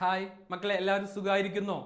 Hi മക്കളെ എല്ലാവരും സുഖമായിരിക്കുന്നോ?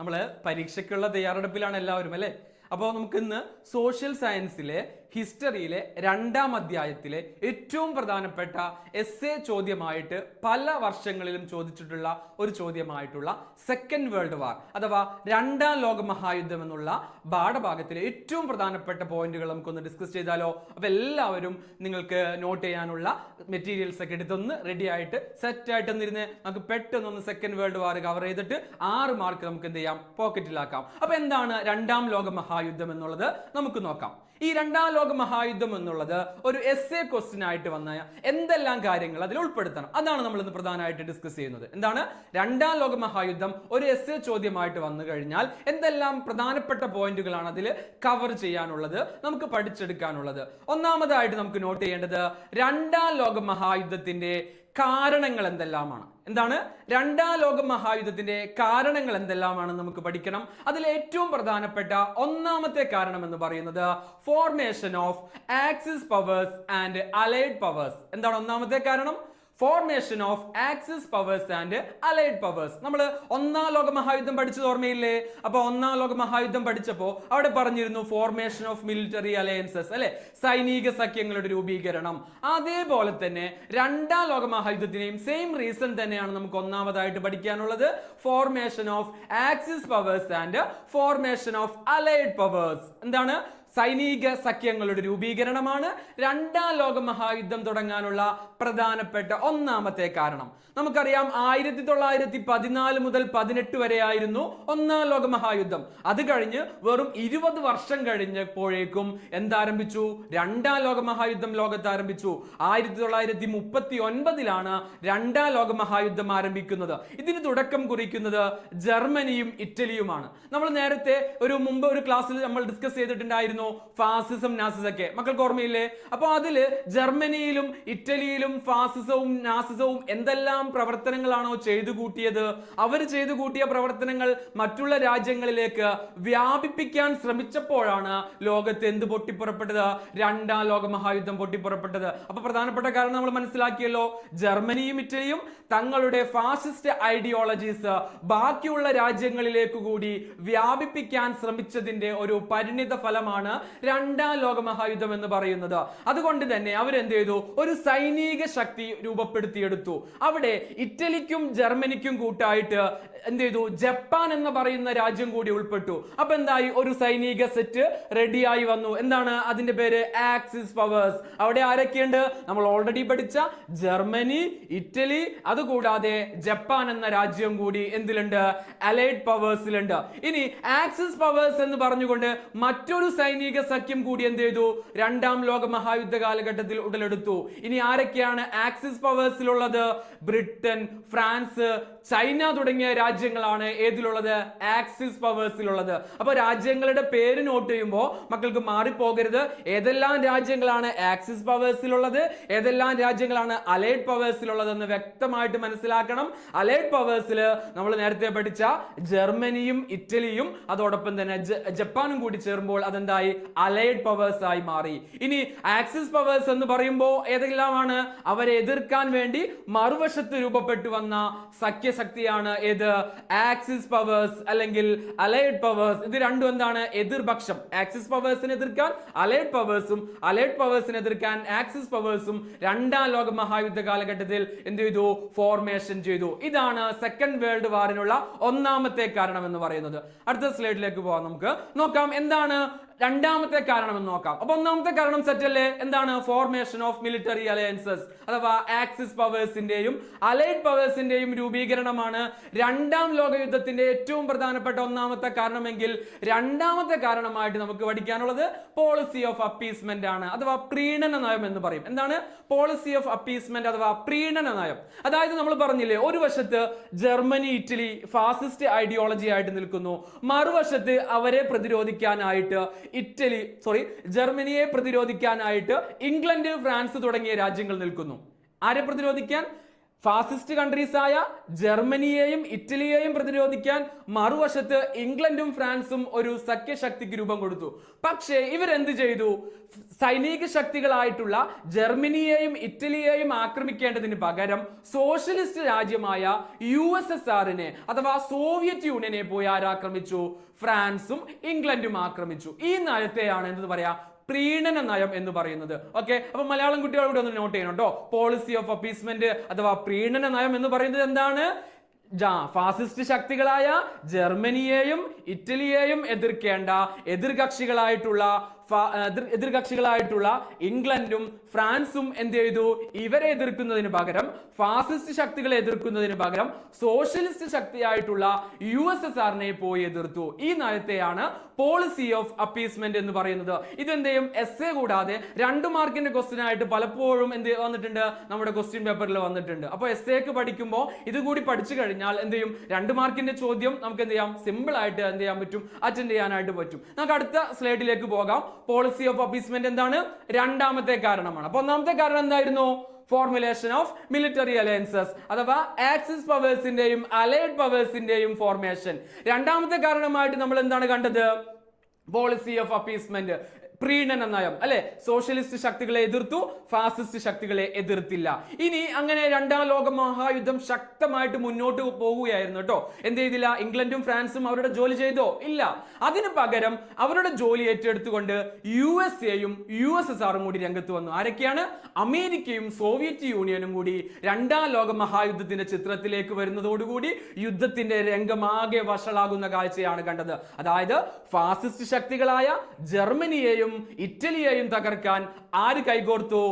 നമ്മൾ പരീക്ഷയ്ക്കുള്ള തയ്യാറെടുപ്പിലാണ് എല്ലാവരും അല്ലേ? അപ്പോൾ നമുക്ക് ഇന്ന് സോഷ്യൽ സയൻസിലെ ഹിസ്റ്ററിയിലെ രണ്ടാം അധ്യായത്തിലെ ഏറ്റവും പ്രധാനപ്പെട്ട എസ് എ ചോദ്യമായിട്ട് പല വർഷങ്ങളിലും ചോദിച്ചിട്ടുള്ള ഒരു ചോദ്യമായിട്ടുള്ള സെക്കൻഡ് വേൾഡ് വാർ അഥവാ രണ്ടാം ലോക മഹായുദ്ധം എന്നുള്ള പാഠഭാഗത്തിലെ ഏറ്റവും പ്രധാനപ്പെട്ട പോയിന്റുകൾ നമുക്കൊന്ന് ഡിസ്കസ് ചെയ്താലോ? അപ്പോൾ എല്ലാവരും നിങ്ങൾക്ക് നോട്ട് ചെയ്യാനുള്ള മെറ്റീരിയൽസ് ഒക്കെ എടുത്തൊന്ന് റെഡി ആയിട്ട് സെറ്റ് ആയിട്ട് ഒന്നിരുന്ന് നമുക്ക് പെട്ടെന്നൊന്ന് സെക്കൻഡ് വേൾഡ് വാർ കവർ ചെയ്തിട്ട് ആറ് മാർക്ക് നമുക്ക് എന്ത് ചെയ്യാം? പോക്കറ്റിലാക്കാം അപ്പൊ എന്താണ് രണ്ടാം ലോക മഹായുദ്ധം എന്നുള്ളത്? നമുക്ക് നോക്കാം. ഈ രണ്ടാം ലോക മഹായുദ്ധം എന്നുള്ളത് ഒരു എസ് എ ക്വസ്റ്റ്യൻ ആയിട്ട് വന്ന എന്തെല്ലാം കാര്യങ്ങൾ അതിൽ ഉൾപ്പെടുത്തണം. അതാണ് നമ്മൾ ഇന്ന് പ്രധാനമായിട്ട് ഡിസ്കസ് ചെയ്യുന്നത്. എന്താണ്? രണ്ടാം ലോക മഹായുദ്ധം ഒരു എസ് എ ചോദ്യമായിട്ട് വന്നു കഴിഞ്ഞാൽ എന്തെല്ലാം പ്രധാനപ്പെട്ട പോയിന്റുകളാണ് അതിൽ കവർ ചെയ്യാനുള്ളത് നമുക്ക് പഠിച്ചെടുക്കാനുള്ളത്. ഒന്നാമതായിട്ട് നമുക്ക് നോട്ട് ചെയ്യേണ്ടത് രണ്ടാം ലോക മഹായുദ്ധത്തിന്റെ കാരണങ്ങൾ എന്തെല്ലാമാണ്? എന്താണ്? രണ്ടാം ലോക മഹായുദ്ധത്തിന്റെ കാരണങ്ങൾ എന്തെല്ലാമാണ് നമുക്ക് പഠിക്കണം. അതിൽ ഏറ്റവും പ്രധാനപ്പെട്ട ഒന്നാമത്തെ കാരണം എന്ന് പറയുന്നത് formation of axis powers and allied powers എന്താണ് ഒന്നാമത്തെ കാരണം? Formation of axis powers and allied powers നമ്മൾ ഒന്നാം ലോക മഹായുദ്ധം പഠിച്ചത് ഓർമ്മയില്ലേ? അപ്പൊ ഒന്നാം ലോക മഹായുദ്ധം പഠിച്ചപ്പോൾ അവിടെ പറഞ്ഞിരുന്നു ഫോർമേഷൻ ഓഫ് മിലിറ്ററി അലയൻസസ് അല്ലെ? സൈനിക സഖ്യങ്ങളുടെ രൂപീകരണം. അതേപോലെ തന്നെ രണ്ടാം ലോക മഹായുദ്ധത്തിനെയും സെയിം റീസൺ തന്നെയാണ് നമുക്ക് ഒന്നാമതായിട്ട് പഠിക്കാനുള്ളത്. Formation of axis powers and formation of allied powers എന്താണ്? സൈനിക സഖ്യങ്ങളുടെ രൂപീകരണമാണ് രണ്ടാം ലോക മഹായുദ്ധം തുടങ്ങാനുള്ള പ്രധാനപ്പെട്ട ഒന്നാമത്തെ കാരണം. നമുക്കറിയാം ആയിരത്തി തൊള്ളായിരത്തി പതിനാല് മുതൽ പതിനെട്ട് വരെയായിരുന്നു ഒന്നാം ലോക മഹായുദ്ധം. അത് കഴിഞ്ഞ് വെറും ഇരുപത് വർഷം കഴിഞ്ഞപ്പോഴേക്കും എന്താരംഭിച്ചു? രണ്ടാം ലോക മഹായുദ്ധം ലോകത്ത് ആരംഭിച്ചു. ആയിരത്തി തൊള്ളായിരത്തി മുപ്പത്തി ഒൻപതിലാണ് രണ്ടാം ലോക മഹായുദ്ധം ആരംഭിക്കുന്നത്. ഇതിന് തുടക്കം കുറിക്കുന്നത് ജർമ്മനിയും ഇറ്റലിയുമാണ്. നമ്മൾ നേരത്തെ ഒരു മുമ്പ് ഒരു ക്ലാസ്സിൽ നമ്മൾ ഡിസ്കസ് ചെയ്തിട്ടുണ്ടായിരുന്നു ഫാസിസം നാസിസൊക്കെ മക്കൾക്ക് ഓർമ്മയില്ലേ? അപ്പോൾ അതിൽ ജർമ്മനിയിലും ഇറ്റലിയിലും ഫാസിസവും നാസിസവും എന്തെല്ലാം പ്രവർത്തനങ്ങളാണോ ചെയ്തു കൂട്ടിയത്? അവർ ചെയ്തു കൂട്ടിയ പ്രവർത്തനങ്ങൾ മറ്റുള്ള രാജ്യങ്ങളിലേക്ക് വ്യാപിപ്പിക്കാൻ ശ്രമിച്ചപ്പോഴാണ് ലോകത്ത് എന്ത് പൊട്ടിപ്പുറപ്പെട്ടത്? രണ്ടാം ലോക മഹായുദ്ധം പൊട്ടിപ്പുറപ്പെട്ടത്. അപ്പൊ പ്രധാനപ്പെട്ട കാരണം നമ്മൾ മനസ്സിലാക്കിയല്ലോ. ജർമ്മനിയും ഇറ്റലിയും തങ്ങളുടെ ഫാസിസ്റ്റ് ഐഡിയോളജീസ് ബാക്കിയുള്ള രാജ്യങ്ങളിലേക്ക് കൂടി വ്യാപിപ്പിക്കാൻ ശ്രമിച്ചതിന്റെ ഒരു പരിണിത ഫലമാണ് രണ്ടാം ലോക മഹായുദ്ധം എന്ന് പറയുന്നത്. അതുകൊണ്ട് തന്നെ അവരെന്ത് ചെയ്തു? ഒരു സൈനിക ശക്തി രൂപപ്പെടുത്തിയെടുത്തു. അവിടെ ഇറ്റലിക്കും ജർമ്മനിക്കും കൂട്ടായിട്ട് എന്ത് ചെയ്തു? ജപ്പാൻ എന്ന് പറയുന്ന രാജ്യം കൂടി ഉൾപ്പെട്ടു. അപ്പൊ എന്തായി? ഒരു സൈനിക സെറ്റ് റെഡിയായി വന്നു. എന്താണ് അതിന്റെ പേര്? ആക്സിസ് പവേഴ്സ് അവിടെ ആരൊക്കെയുണ്ട്? നമ്മൾ ഓൾറെഡി പഠിച്ച ജർമ്മനി ഇറ്റലി അതുകൂടാതെ ജപ്പാൻ എന്ന രാജ്യം കൂടി എന്തിലുണ്ട്? അലൈഡ് പവേഴ്സിലുണ്ട് ഇനി ആക്സിസ് പവേഴ്സ് എന്ന് പറഞ്ഞുകൊണ്ട് മറ്റൊരു സൈനിക സഖ്യം കൂടി എന്ത് ചെയ്തു? രണ്ടാം ലോക മഹായുദ്ധ കാലഘട്ടത്തിൽ ഉടലെടുത്തു. ഇനി ആരൊക്കെയാണ് ആക്സിസ് പവേഴ്സിലുള്ളത്? ബ്രിട്ടൻ ഫ്രാൻസ് ചൈന തുടങ്ങിയ രാജ്യങ്ങളാണ് ഏതിലുള്ളത്? ആക്സിസ് പവേഴ്സിലുള്ളത്. അപ്പൊ രാജ്യങ്ങളുടെ പേര് നോട്ട് ചെയ്യുമ്പോൾ മക്കൾക്ക് മാറിപ്പോകരുത്. ഏതെല്ലാം രാജ്യങ്ങളാണ് ആക്സിസ് പവേഴ്സിലുള്ളത്? ഏതെല്ലാം രാജ്യങ്ങളാണ് അലൈഡ് പവേഴ്സിലുള്ളത് എന്ന് വ്യക്തമായിട്ട് മനസ്സിലാക്കണം. അലൈഡ് പവേഴ്സിൽ നമ്മൾ നേരത്തെ പഠിച്ച ജർമ്മനിയും ഇറ്റലിയും അതോടൊപ്പം തന്നെ ജപ്പാനും കൂടി ചേരുമ്പോൾ അതെന്തായി? അലൈഡ് പവേഴ്സ് ആയി മാറി. ഇനി ആക്സിസ് പവേഴ്സ് എന്ന് പറയുമ്പോൾ ഏതെല്ലാമാണ്? അവരെ എതിർക്കാൻ വേണ്ടി മറുവശത്ത് രൂപപ്പെട്ടു വന്ന സഖ്യശക്തിയാണ് ഏത്? ആക്സിസ് പവേഴ്സ് അല്ലെങ്കിൽ അലൈഡ് പവേഴ്സ് ഇത് രണ്ടും എന്താണ്? എതിർപക്ഷം. ആക്സിസ് പവേഴ്സിനെ എതിർക്കാൻ അലൈഡ് പവേഴ്സും അലൈഡ് പവേഴ്സിനെ എതിർക്കാൻ ആക്സിസ് പവേഴ്സും രണ്ടാം ലോക മഹായുദ്ധ കാലഘട്ടത്തിൽ എന്ത് ചെയ്തു? ഫോർമേഷൻ ചെയ്തു. ഇതാണ് സെക്കൻഡ് വേൾഡ് വാറിനുള്ള ഒന്നാമത്തെ കാരണം എന്ന് പറയുന്നത്. അടുത്ത സ്ലൈഡിലേക്ക് പോവാം നമുക്ക്. നോക്കാം എന്താണ് രണ്ടാമത്തെ കാരണം എന്ന് നോക്കാം. അപ്പൊ ഒന്നാമത്തെ കാരണം സെറ്റ് അല്ലേ? എന്താണ്? ഫോർമേഷൻ ഓഫ് മിലിറ്ററി അലയൻസസ് അഥവാ ആക്സിസ് പവേഴ്സിന്റെയും അലൈഡ് പവേഴ്സിന്റെയും രൂപീകരണമാണ് രണ്ടാം ലോക യുദ്ധത്തിന്റെ ഏറ്റവും പ്രധാനപ്പെട്ട ഒന്നാമത്തെ കാരണമെങ്കിൽ രണ്ടാമത്തെ കാരണമായിട്ട് നമുക്ക് പഠിക്കാനുള്ളത് പോളിസി ഓഫ് അപ്പീസ്മെന്റ് ആണ്. അഥവാ പ്രീണന നയം എന്ന് പറയും. എന്താണ്? പോളിസി ഓഫ് അപ്പീസ്മെന്റ് അഥവാ പ്രീണന നയം. അതായത് നമ്മൾ പറഞ്ഞില്ലേ ഒരു വശത്ത് ജർമ്മനി ഇറ്റലി ഫാസിസ്റ്റ് ഐഡിയോളജി ആയിട്ട് നിൽക്കുന്നു. മറുവശത്ത് അവരെ പ്രതിരോധിക്കാനായിട്ട് ഇറ്റലി സോറി ജർമ്മനിയെ പ്രതിരോധിക്കാനായിട്ട് ഇംഗ്ലണ്ട് ഫ്രാൻസ് തുടങ്ങിയ രാജ്യങ്ങൾ നിൽക്കുന്നു. ആരെ പ്രതിരോധിക്കാൻ? ഫാസിസ്റ്റ് കൺട്രീസായ ജർമ്മനിയെയും ഇറ്റലിയെയും പ്രതിരോധിക്കാൻ മറുവശത്ത് ഇംഗ്ലണ്ടും ഫ്രാൻസും ഒരു സഖ്യശക്തിക്ക് രൂപം കൊടുത്തു. പക്ഷേ ഇവരെന്ത് ചെയ്തു? സൈനിക ശക്തികളായിട്ടുള്ള ജർമ്മനിയെയും ഇറ്റലിയെയും ആക്രമിക്കേണ്ടതിന് പകരം സോഷ്യലിസ്റ്റ് രാജ്യമായ യു എസ് എസ് ആറിനെ അഥവാ സോവിയറ്റ് യൂണിയനെ പോയി ആരാക്രമിച്ചു? ഫ്രാൻസും ഇംഗ്ലണ്ടും ആക്രമിച്ചു. ഈ നയത്തെയാണ് എന്ത് പറയാ? പ്രീണന നയം എന്ന് പറയുന്നത്. ഓക്കെ അപ്പൊ മലയാളം കുട്ടികളോട് കൂടെ ഒന്ന് നോട്ട് ചെയ്യണം പോളിസി ഓഫ് അപ്പീസ്മെന്റ് അഥവാ പ്രീണന നയം എന്ന് പറയുന്നത് എന്താണ്? ഫാസിസ്റ്റ് ശക്തികളായ ജർമ്മനിയെയും ഇറ്റലിയെയും എതിർക്കേണ്ട എതിർകക്ഷികളായിട്ടുള്ള എതിർകക്ഷികളായിട്ടുള്ള ഇംഗ്ലണ്ടും ഫ്രാൻസും എന്ത് ചെയ്തു? ഇവരെ എതിർക്കുന്നതിന് പകരം ഫാസിസ്റ്റ് ശക്തികളെ എതിർക്കുന്നതിന് പകരം സോഷ്യലിസ്റ്റ് ശക്തിയായിട്ടുള്ള യു എസ് എസ് ആറിനെ പോയി എതിർത്തു. ഈ നയത്തെയാണ് പോളിസി ഓഫ് അപ്പീസ്മെന്റ് എന്ന് പറയുന്നത്. ഇതെന്ത് ചെയ്യും? എസ് എ കൂടാതെ രണ്ട് മാർക്കിന്റെ ക്വസ്റ്റ്യൻ ആയിട്ട് പലപ്പോഴും എന്ത് വന്നിട്ടുണ്ട്? നമ്മുടെ ക്വസ്റ്റ്യൻ പേപ്പറിൽ വന്നിട്ടുണ്ട്. അപ്പോൾ എസ് എക്ക് പഠിക്കുമ്പോൾ ഇതുകൂടി പഠിച്ചു കഴിഞ്ഞാൽ എന്ത് ചെയ്യും? രണ്ട് മാർക്കിന്റെ ചോദ്യം നമുക്ക് എന്ത് ചെയ്യാം? സിമ്പിൾ ആയിട്ട് എന്ത് ചെയ്യാൻ പറ്റും? അറ്റൻഡ് ചെയ്യാനായിട്ട് പറ്റും. നമുക്ക് അടുത്ത സ്ലൈഡിലേക്ക് പോകാം. പോളിസി ഓഫ് അപ്പീസ്മെന്റ് എന്താണ്? രണ്ടാമത്തെ കാരണമാണ്. അപ്പൊ ഒന്നാമത്തെ കാരണം എന്തായിരുന്നു? ഫോർമുലേഷൻ ഓഫ് മിലിറ്ററി അലയൻസസ് അഥവാ ആക്സിസ് പവേഴ്സിന്റെയും അലൈഡ് പവേഴ്സിന്റെയും ഫോർമേഷൻ രണ്ടാമത്തെ കാരണമായിട്ട് നമ്മൾ എന്താണ് കണ്ടത്? പോളിസി ഓഫ് അപ്പീസ്മെന്റ് പ്രീണന നയം അല്ലെ? സോഷ്യലിസ്റ്റ് ശക്തികളെ എതിർത്തു ഫാസിസ്റ്റ് ശക്തികളെ എതിർത്തില്ല. ഇനി അങ്ങനെ രണ്ടാം ലോക മഹായുദ്ധം ശക്തമായിട്ട് മുന്നോട്ട് പോവുകയായിരുന്നു കേട്ടോ. എന്ത് ചെയ്തില്ല? ഇംഗ്ലണ്ടും ഫ്രാൻസും അവരുടെ ജോലി ചെയ്തോ? ഇല്ല. അതിന് പകരം അവരുടെ ജോലി ഏറ്റെടുത്തുകൊണ്ട് യു എസ് എയും യു എസ് എസ് ആറും കൂടി രംഗത്ത് വന്നു. ആരൊക്കെയാണ്? അമേരിക്കയും സോവിയറ്റ് യൂണിയനും കൂടി രണ്ടാം ലോക മഹായുദ്ധത്തിന്റെ ചിത്രത്തിലേക്ക് വരുന്നതോടുകൂടി യുദ്ധത്തിന്റെ രംഗമാകെ വഷളാകുന്ന കാഴ്ചയാണ് കണ്ടത്. അതായത് ഫാസിസ്റ്റ് ശക്തികളായ ജർമ്മനിയെയും ഇറ്റലിയെയും തകർക്കാൻ ആര് കൈകോർത്തു?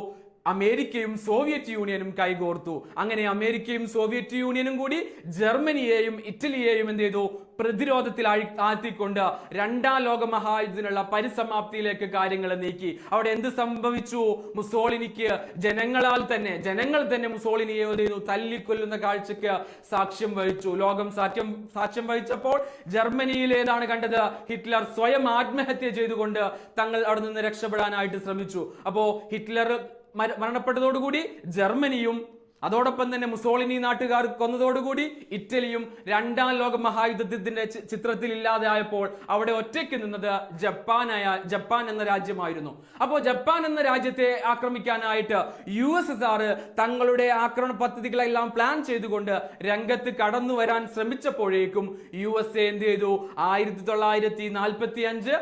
അമേരിക്കയും സോവിയറ്റ് യൂണിയനും കൈകോർത്തു. അങ്ങനെ അമേരിക്കയും സോവിയറ്റ് യൂണിയനും കൂടി ജർമ്മനിയെയും ഇറ്റലിയെയും എന്ത് ചെയ്തു? പ്രതിരോധത്തിൽ ആഴി- ആഴ്ത്തിക്കൊണ്ട് രണ്ടാം ലോക മഹായുദ്ധത്തിനുള്ള പരിസമാപ്തിയിലേക്ക് കാര്യങ്ങൾ നീക്കി. അവിടെ എന്ത് സംഭവിച്ചു? മുസോളിനിക്ക് ജനങ്ങളാൽ തന്നെ ജനങ്ങൾ തന്നെ മുസോളിനിയെ ചെയ്തു? തല്ലിക്കൊല്ലുന്ന കാഴ്ചക്ക് സാക്ഷ്യം വഹിച്ചു. ലോകം സാക്ഷ്യം സാക്ഷ്യം വഹിച്ചപ്പോൾ ജർമ്മനിയിൽ ഏതാണ് കണ്ടത്. ഹിറ്റ്ലർ സ്വയം ആത്മഹത്യ ചെയ്തുകൊണ്ട് തങ്ങൾ അവിടെ നിന്ന് രക്ഷപ്പെടാനായിട്ട് ശ്രമിച്ചു. അപ്പോ ഹിറ്റ്ലർ മരണപ്പെട്ടതോടുകൂടി ജർമ്മനിയും അതോടൊപ്പം തന്നെ മുസോളിനി നാട്ടുകാർ കൊന്നതോടുകൂടി ഇറ്റലിയും രണ്ടാം ലോക മഹായുദ്ധത്തിന്റെ ചിത്രത്തിൽ ഇല്ലാതെയായപ്പോൾ അവിടെ ഒറ്റയ്ക്ക് നിന്നത് ജപ്പാനായ ജപ്പാൻ എന്ന രാജ്യമായിരുന്നു. അപ്പോൾ ജപ്പാൻ എന്ന രാജ്യത്തെ ആക്രമിക്കാനായിട്ട് യു എസ് എസ് ആർ തങ്ങളുടെ ആക്രമണ പദ്ധതികളെല്ലാം പ്ലാൻ ചെയ്തുകൊണ്ട് രംഗത്ത് കടന്നു വരാൻ ശ്രമിച്ചപ്പോഴേക്കും യു എസ് എ എന്ത് ചെയ്തു? ആയിരത്തി തൊള്ളായിരത്തി നാൽപ്പത്തി അഞ്ച്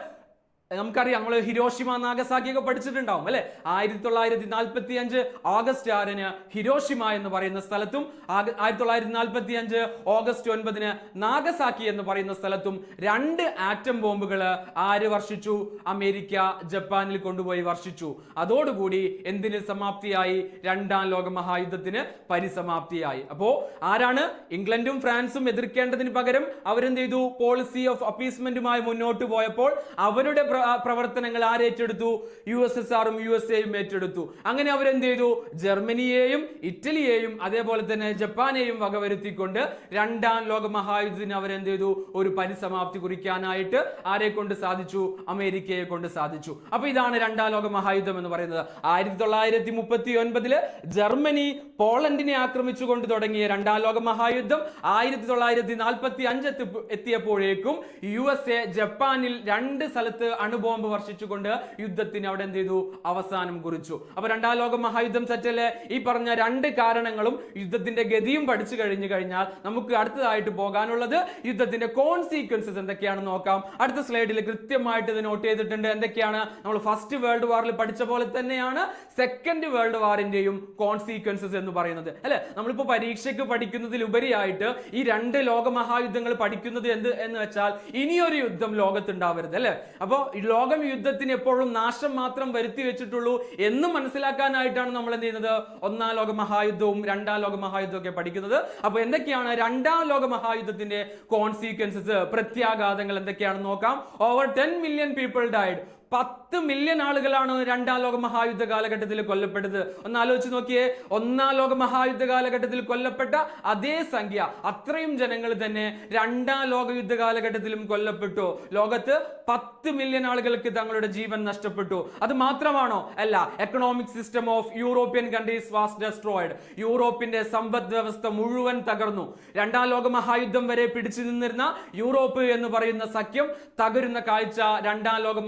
നമുക്കറിയാം നമ്മൾ ഹിരോഷിമ നാഗസാക്കിയൊക്കെ പഠിച്ചിട്ടുണ്ടാവും അല്ലെ? ആയിരത്തി തൊള്ളായിരത്തി നാൽപ്പത്തി അഞ്ച് ഓഗസ്റ്റ് ആറിന് ഹിരോഷിമ എന്ന് പറയുന്ന സ്ഥലത്തും ആയിരത്തി തൊള്ളായിരത്തി നാൽപ്പത്തി അഞ്ച് ഓഗസ്റ്റ് ഒൻപതിന് നാഗസാക്കി എന്ന് പറയുന്ന സ്ഥലത്തും രണ്ട് ആറ്റം ബോംബുകൾ ആര് വർഷിച്ചു? അമേരിക്ക ജപ്പാനിൽ കൊണ്ടുപോയി വർഷിച്ചു. അതോടുകൂടി എന്തിന് സമാപ്തിയായി? രണ്ടാം ലോക മഹായുദ്ധത്തിന് പരിസമാപ്തിയായി. അപ്പോ ആരാണ്? ഇംഗ്ലണ്ടും ഫ്രാൻസും എതിർക്കേണ്ടതിന് പകരം അവരെന്ത് ചെയ്തു? പോളിസി ഓഫ് അപ്പീസ്മെന്റുമായി മുന്നോട്ട് പോയപ്പോൾ അവരുടെ പ്രവർത്തനങ്ങൾ ആരേറ്റെടുത്തു യു എസ് എസ് ആറും യു എസ് എയും ഏറ്റെടുത്തു. അങ്ങനെ അവരെന്ത് ചെയ്തു? ജർമ്മനിയെയും ഇറ്റലിയെയും അതേപോലെ തന്നെ ജപ്പാനെയും വകവരുത്തിക്കൊണ്ട് രണ്ടാം ലോക മഹായുദ്ധത്തിന് അവരെന്ത് ചെയ്തു? ഒരു പരിസമാപ്തി കുറിക്കാനായിട്ട് ആരെ കൊണ്ട് സാധിച്ചു? അമേരിക്കയെ കൊണ്ട് സാധിച്ചു. അപ്പൊ ഇതാണ് രണ്ടാം ലോക മഹായുദ്ധം എന്ന് പറയുന്നത്. ആയിരത്തി തൊള്ളായിരത്തി മുപ്പത്തി ഒൻപതിൽ ജർമ്മനി പോളണ്ടിനെ ആക്രമിച്ചുകൊണ്ട് തുടങ്ങിയ രണ്ടാം ലോക മഹായുദ്ധം ആയിരത്തി തൊള്ളായിരത്തി നാൽപ്പത്തി അഞ്ച് എത്തിയപ്പോഴേക്കും യു എസ് എ ജപ്പാനിൽ രണ്ട് സ്ഥലത്ത് അണുബോംബ് വർഷിച്ചുകൊണ്ട് യുദ്ധത്തിന് അവിടെ എന്ത് ചെയ്തു? അവസാനം കുറിച്ചു. അപ്പൊ രണ്ടാം ലോക മഹായുദ്ധം സെറ്റല്ലേ ഈ പറഞ്ഞ രണ്ട് കാരണങ്ങളും യുദ്ധത്തിന്റെ ഗതിയും പഠിച്ചു കഴിഞ്ഞു കഴിഞ്ഞാൽ നമുക്ക് അടുത്തതായിട്ട് പോകാനുള്ളത് യുദ്ധത്തിന്റെ കോൺസീക്വൻസസ് എന്തൊക്കെയാണെന്ന് നോക്കാം. അടുത്ത സ്ലൈഡിൽ കൃത്യമായിട്ട് ഇത് നോട്ട് ചെയ്തിട്ടുണ്ട്. എന്തൊക്കെയാണ്? നമ്മൾ ഫസ്റ്റ് വേൾഡ് വാറിൽ പഠിച്ച പോലെ തന്നെയാണ് സെക്കൻഡ് വേൾഡ് വാറിന്റെയും കോൺസീക്വൻസസ് എന്ന് പറയുന്നത്. അല്ലെ? നമ്മളിപ്പോ പരീക്ഷയ്ക്ക് പഠിക്കുന്നതിലുപരിയായിട്ട് ഈ രണ്ട് ലോകമഹായുദ്ധങ്ങൾ പഠിക്കുന്നത് എന്ത് എന്ന് വെച്ചാൽ ഇനിയൊരു യുദ്ധം ലോകത്തുണ്ടാവരുത്. അല്ലെ? അപ്പോ ഈ ലോകം യുദ്ധത്തിന് എപ്പോഴും നാശം മാത്രം വരുത്തി വെച്ചിട്ടുള്ളൂ എന്ന് മനസ്സിലാക്കാനായിട്ടാണ് നമ്മൾ എന്ത് ചെയ്യുന്നത്? ഒന്നാം ലോക മഹായുദ്ധവും രണ്ടാം ലോക മഹായുദ്ധവും ഒക്കെ പഠിക്കുന്നത്. അപ്പോൾ എന്തൊക്കെയാണ് രണ്ടാം ലോക മഹായുദ്ധത്തിന്റെ കോൺസിക്വൻസസ് പ്രത്യാഘാതങ്ങൾ എന്തൊക്കെയാണെന്ന് നോക്കാം. Over ten million people died പത്ത് മില്യൺ ആളുകളാണ് രണ്ടാം ലോക മഹായുദ്ധ കാലഘട്ടത്തിൽ കൊല്ലപ്പെട്ടത്. ഒന്ന് ആലോചിച്ച് നോക്കിയേ ഒന്നാം ലോക മഹായുദ്ധ കാലഘട്ടത്തിൽ കൊല്ലപ്പെട്ട അതേ സംഖ്യ അത്രയും ജനങ്ങൾ തന്നെ രണ്ടാം ലോക യുദ്ധ കാലഘട്ടത്തിലും കൊല്ലപ്പെട്ടു. ലോകത്ത് പത്ത് മില്യൺ ആളുകൾക്ക് തങ്ങളുടെ ജീവൻ നഷ്ടപ്പെട്ടു. അത് മാത്രമാണോ? അല്ല economic system of European countries was destroyed യൂറോപ്പിന്റെ സമ്പദ് വ്യവസ്ഥ മുഴുവൻ തകർന്നു. രണ്ടാം ലോക മഹായുദ്ധം വരെ പിടിച്ചു നിന്നിരുന്ന യൂറോപ്പ് എന്ന് പറയുന്ന സഖ്യം തകരുന്ന കാഴ്ച രണ്ടാം ലോക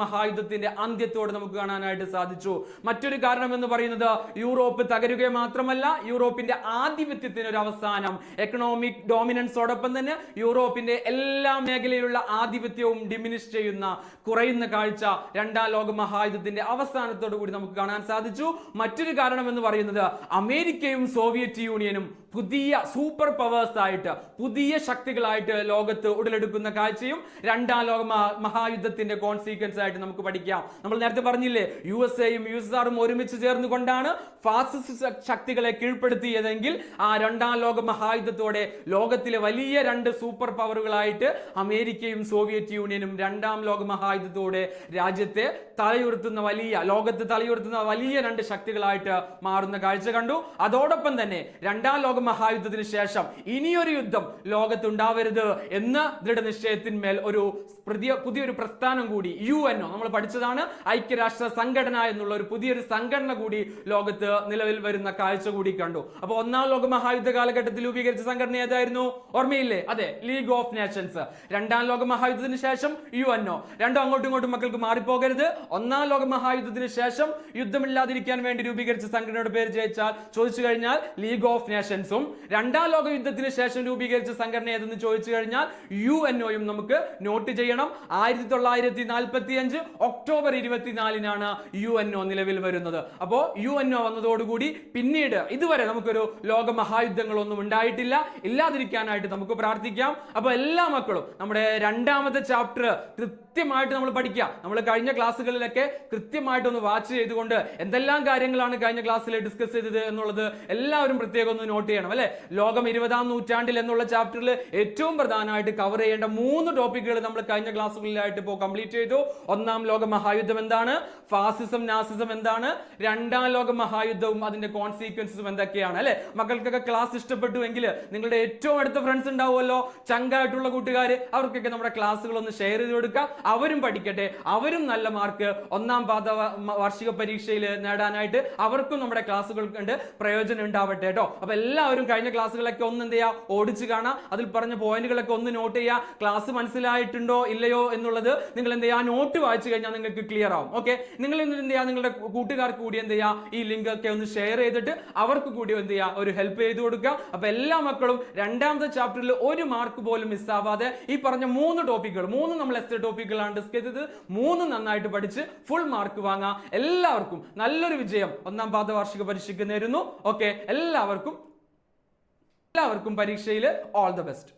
മഹായുദ്ധത്തിന്റെ അന്ത്യത്തോട് നമുക്ക് കാണാനായിട്ട് സാധിച്ചു. മറ്റൊരു കാരണം എന്ന് പറയുന്നത് യൂറോപ്പ് തകരുക മാത്രമല്ല യൂറോപ്പിന്റെ ആധിപത്യത്തിന് ഒരു അവസാനം. എക്കണോമിക് ഡോമിനൻസോടൊപ്പം തന്നെ യൂറോപ്പിന്റെ എല്ലാ മേഖലയിലുള്ള ആധിപത്യവും ഡിമിനിഷ് ചെയ്യുന്ന കുറയുന്ന കാഴ്ച രണ്ടാം ലോക മഹായുദ്ധത്തിന്റെ അവസാനത്തോടു കൂടി നമുക്ക് കാണാൻ സാധിച്ചു. മറ്റൊരു കാരണം എന്ന് പറയുന്നത് അമേരിക്കയും സോവിയറ്റ് യൂണിയനും പുതിയ സൂപ്പർ പവേഴ്സ് ആയിട്ട് പുതിയ ശക്തികളായിട്ട് ലോകത്ത് ഉടലെടുക്കുന്ന കാഴ്ചയും രണ്ടാം ലോക മഹായുദ്ധത്തിന്റെ കോൺസിക്വൻസ് ആയിട്ട് നമുക്ക് പഠിക്കാം. നമ്മൾ നേരത്തെ പറഞ്ഞില്ലേ യു എസ് എയും യു എസ് ആറും ഒരുമിച്ച് ചേർന്നുകൊണ്ടാണ് ഫാസിസ്റ്റ് ശക്തികളെ കീഴ്പ്പെടുത്തിയതെങ്കിൽ ആ രണ്ടാം ലോക മഹായുദ്ധത്തോടെ ലോകത്തിലെ വലിയ രണ്ട് സൂപ്പർ പവറുകളായിട്ട് അമേരിക്കയും സോവിയറ്റ് യൂണിയനും രണ്ടാം ലോക മഹായുദ്ധത്തോടെ രാജ്യത്തെ തലയുയർത്തുന്ന വലിയ ലോകത്ത് തലയുയർത്തുന്ന വലിയ രണ്ട് ശക്തികളായിട്ട് മാറുന്ന കാഴ്ച കണ്ടു. അതോടൊപ്പം തന്നെ രണ്ടാം ലോക മഹായുദ്ധത്തിന് ശേഷം ഇനിയൊരു യുദ്ധം ലോകത്ത് ഉണ്ടാവരുത് എന്ന ദൃഢനിശ്ചയത്തിന്മേൽ ഒരു പുതിയ പുതിയൊരു പ്രസ്ഥാനം കൂടി യു നമ്മൾ പഠിച്ചതാണ്. ഐക്യരാഷ്ട്ര സംഘടന എന്നുള്ള ഒരു പുതിയൊരു സംഘടന കൂടി ലോകത്ത് നിലവിൽ വരുന്ന കാഴ്ച കൂടി കണ്ടു. അപ്പോൾ ഒന്നാം ലോക മഹായുദ്ധ കാലഘട്ടത്തിൽ രൂപീകരിച്ച സംഘടന ഏതായിരുന്നു? ഓർമ്മയില്ലേ? അതെ ലീഗ് ഓഫ് നേഷൻസ്. രണ്ടാം ലോക മഹായുദ്ധത്തിന് ശേഷം യു ഒ. രണ്ടും അങ്ങോട്ടും ഇങ്ങോട്ടും മക്കൾക്ക് മാറിപ്പോകരുത്. ഒന്നാം ലോക മഹായുദ്ധത്തിന് ശേഷം യുദ്ധമില്ലാതിരിക്കാൻ വേണ്ടി രൂപീകരിച്ച സംഘടനയുടെ പേര് ചോദിച്ചാൽ ചോദിച്ചു കഴിഞ്ഞാൽ ലീഗ് ഓഫ് നേഷൻസും രണ്ടാം ലോക യുദ്ധത്തിന് ശേഷം രൂപീകരിച്ച സംഘടന ഏതെന്ന് ചോദിച്ചു കഴിഞ്ഞാൽ യു എൻ ഒയും നമുക്ക് നോട്ട് ചെയ്യണം. ആയിരത്തി തൊള്ളായിരത്തി നാൽപ്പത്തി അഞ്ച് ഒക്ടോബർ ഇരുപത്തിനാലിനാണ് യു എൻ ഒ നിലവിൽ വരുന്നത്. അപ്പോ യു എൻ ഒ വന്നതോടുകൂടി പിന്നീട് ഇതുവരെ നമുക്കൊരു ലോക മഹായുദ്ധങ്ങളൊന്നും ഉണ്ടായിട്ടില്ല. ഇല്ലാതിരിക്കാനായിട്ട് നമുക്ക് പ്രാർത്ഥിക്കാം. അപ്പൊ എല്ലാ മക്കളും നമ്മുടെ രണ്ടാമത്തെ ചാപ്റ്റർ കൃത്യമായിട്ട് നമ്മൾ പഠിക്കുക. നമ്മൾ കഴിഞ്ഞ ക്ലാസ്സുകളിലൊക്കെ കൃത്യമായിട്ട് ഒന്ന് വാച്ച് ചെയ്തുകൊണ്ട് എന്തെല്ലാം കാര്യങ്ങളാണ് കഴിഞ്ഞ ക്ലാസ്സിൽ ഡിസ്കസ് ചെയ്തത് എന്നുള്ളത് എല്ലാവരും പ്രത്യേകം ഒന്ന് നോട്ട് ചെയ്യണം അല്ലെ? ലോകം ഇരുപതാം നൂറ്റാണ്ടിൽ എന്നുള്ള ചാപ്റ്ററിൽ ഏറ്റവും പ്രധാനമായിട്ട് കവർ ചെയ്യേണ്ട മൂന്ന് ടോപ്പിക്കുകൾ നമ്മൾ കഴിഞ്ഞ ക്ലാസ്സുകളിലായിട്ട് ഇപ്പോൾ കംപ്ലീറ്റ് ചെയ്തു. ഒന്നാം ലോക മഹായുദ്ധം എന്താണ്? ഫാസിസം നാസിസം എന്താണ്? രണ്ടാം ലോക മഹായുദ്ധവും അതിന്റെ കോൺസിക്വൻസും എന്തൊക്കെയാണ് അല്ലെ? മക്കൾക്കൊക്കെ ക്ലാസ് ഇഷ്ടപ്പെട്ടു എങ്കിൽ നിങ്ങളുടെ ഏറ്റവും അടുത്ത ഫ്രണ്ട്സ് ഉണ്ടാവുമല്ലോ. ചങ്കായിട്ടുള്ള കൂട്ടുകാർ അവർക്കൊക്കെ നമ്മുടെ ക്ലാസ്സുകൾ ഒന്ന് ഷെയർ ചെയ്ത് കൊടുക്കുക. അവരും പഠിക്കട്ടെ. അവരും നല്ല മാർക്ക് ഒന്നാം പാദ വാർഷിക പരീക്ഷയിൽ നേടാനായിട്ട് അവർക്കും നമ്മുടെ ക്ലാസ്സുകൾ കണ്ട് പ്രയോജനം ഉണ്ടാവട്ടെ കേട്ടോ അപ്പൊ എല്ലാവരും കഴിഞ്ഞ ക്ലാസ്സുകളൊക്കെ ഒന്ന് എന്ത് ചെയ്യുക ഓടിച്ച് കാണാം. അതിൽ പറഞ്ഞ പോയിന്റുകളൊക്കെ ഒന്ന് നോട്ട് ചെയ്യുക ക്ലാസ് മനസ്സിലായിട്ടുണ്ടോ ഇല്ലയോ എന്നുള്ളത് നിങ്ങൾ എന്ത് ചെയ്യുക നോട്ട് വായിച്ചു കഴിഞ്ഞാൽ നിങ്ങൾക്ക് ക്ലിയർ ആവും. ഓക്കെ? നിങ്ങൾ എന്ത് ചെയ്യുക നിങ്ങളുടെ കൂട്ടുകാർക്ക് കൂടി എന്ത് ചെയ്യുക ഈ ലിങ്ക് ഒക്കെ ഒന്ന് ഷെയർ ചെയ്തിട്ട് അവർക്ക് കൂടി എന്ത് ചെയ്യുക ഒരു ഹെൽപ്പ് ചെയ്ത് കൊടുക്കുക. അപ്പൊ എല്ലാ മക്കളും രണ്ടാമത്തെ ചാപ്റ്ററിൽ ഒരു മാർക്ക് പോലും മിസ്സാവാതെ ഈ പറഞ്ഞ മൂന്ന് ടോപ്പിക്കുകൾ മൂന്ന് നമ്മൾ എസ് ടോപ്പിക്കുകളാണ് ഡിസ്കസ് ചെയ്തത്. മൂന്ന് നന്നായിട്ട് പഠിച്ച് ഫുൾ മാർക്ക് വാങ്ങാം. എല്ലാവർക്കും നല്ലൊരു വിജയം ഒന്നാം പാദ വാർഷിക പരീക്ഷയ്ക്ക് നേരുന്നു. ഓക്കെ എല്ലാവർക്കും എല്ലാവർക്കും പരീക്ഷയിൽ ഓൾ ദ ബെസ്റ്റ്